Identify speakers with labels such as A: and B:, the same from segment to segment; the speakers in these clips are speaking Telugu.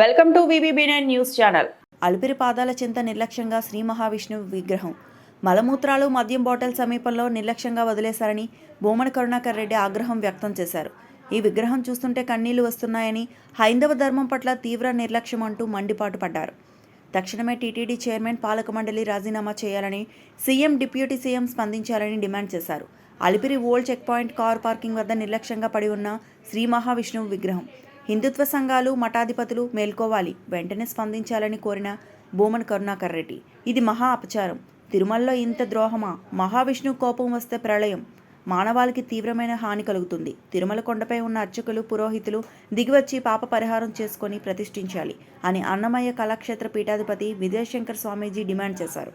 A: Welcome to VBB nine news channel.
B: Alipiri పాదాల చింత నిర్లక్ష్యంగా శ్రీ మహావిష్ణువు విగ్రహం. మలమూత్రాలు మద్యం బాటిల్ సమీపంలో నిర్లక్ష్యంగా వదిలేశారని బొమ్మన కరుణాకర్ రెడ్డి ఆగ్రహం వ్యక్తం చేశారు. ఈ విగ్రహం చూస్తుంటే కన్నీళ్ళు వస్తున్నాయని హైందవ ధర్మం పట్ల తీవ్ర నిర్లక్ష్యం అంటూ మండిపాటు పడ్డారు. తక్షణమే టీటీడీ చైర్మన్ పాలక మండలి రాజీనామా చేయాలని సీఎం డిప్యూటీ సీఎం స్పందించాలని డిమాండ్ చేశారు. Alipiri old check point car parking వద్ద నిర్లక్ష్యంగా పడి ఉన్న శ్రీ మహావిష్ణువు విగ్రహం. హిందుత్వ సంఘాలు మఠాధిపతులు మేల్కోవాలి. వెంటనే స్పందించాలని కోరిన భూమన్ కరుణాకర్ రెడ్డి. ఇది మహా అపచారం. తిరుమలలో ఇంత ద్రోహమా? మహావిష్ణు కోపం వస్తే ప్రళయం. మానవాళికి తీవ్రమైన హాని కలుగుతుంది. తిరుమల కొండపై ఉన్న అర్చకులు పురోహితులు దిగివచ్చి పాప పరిహారం చేసుకొని ప్రతిష్ఠించాలి అని అన్నమయ్య కళాక్షేత్ర పీఠాధిపతి విజయశంకర్ స్వామీజీ డిమాండ్ చేశారు.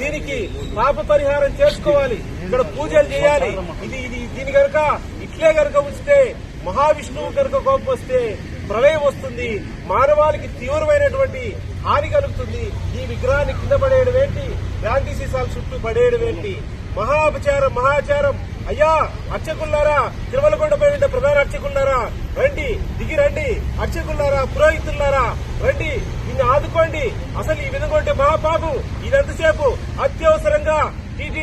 C: దీనికి పాప పరిహారం చేసుకోవాలి. ఇక్కడ పూజలు చేయాలి. ఇది ఇది దీని గనక ఇట్లే గనక ఉంచితే మహావిష్ణువు కనుక కోపం వస్తే ప్రళయం వస్తుంది మానవాళికి తీవ్రమైనటువంటి హాని కలుగుతుంది. ఈ విగ్రహాన్ని కింద పడేయడం ఏంటి? గాంధీ సీసాల చుట్టూ పడేయడం ఏంటి? మహాపచారం మహాచారం. అయ్యా అర్చకుల్లారా తిరుమలకొండపై ఉండే ప్రధాన అర్చకుల్లారా రండి దిగి రండి. అర్చకుల్లారా పురోహితుల్లారా రండి. నిన్ను ఆదుకోండి. అసలు ఈ విధంగా ఉంటే మహాపాపం. ఇదంతసేపు అత్యవసరంగా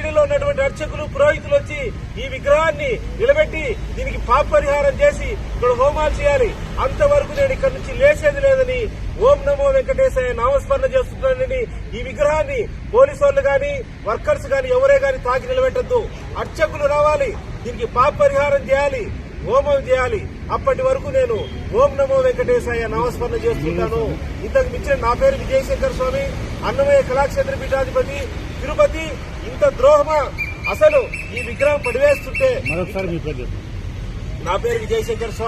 C: టీటీడీలో ఉన్నటువంటి అర్చకులు పురోహితులు వచ్చి ఈ విగ్రహాన్ని నిలబెట్టి దీనికి పాప పరిహారం చేసి ఇక్కడ హోమాలు చేయాలి. అంతవరకు నేను ఇక్కడ నుంచి లేచేది లేదని ఓం నమో వెంకటేశాయ నామస్మరణ చేస్తున్నానని ఈ విగ్రహాన్ని పోలీసు వాళ్ళు కానీ వర్కర్స్ కానీ ఎవరే కానీ తాకి నిలబెట్టద్దు. అర్చకులు రావాలి. దీనికి పాప పరిహారం చేయాలి. హోమం చేయాలి. అప్పటి వరకు నేను ఓం నమో వెంకటేశాయ నామస్మరణ చేస్తుంటాను. ఇంతకు మించిన నా పేరు విజయశంకర్ స్వామి అన్నమయ్య కళాక్షేత్ర పీఠాధిపతి తిరుపతి. ఇంత ద్రోహమా? అసలు ఈ విగ్రహం పడివేస్తుంటే. నా పేరు విజయశంకర్ స్వామి.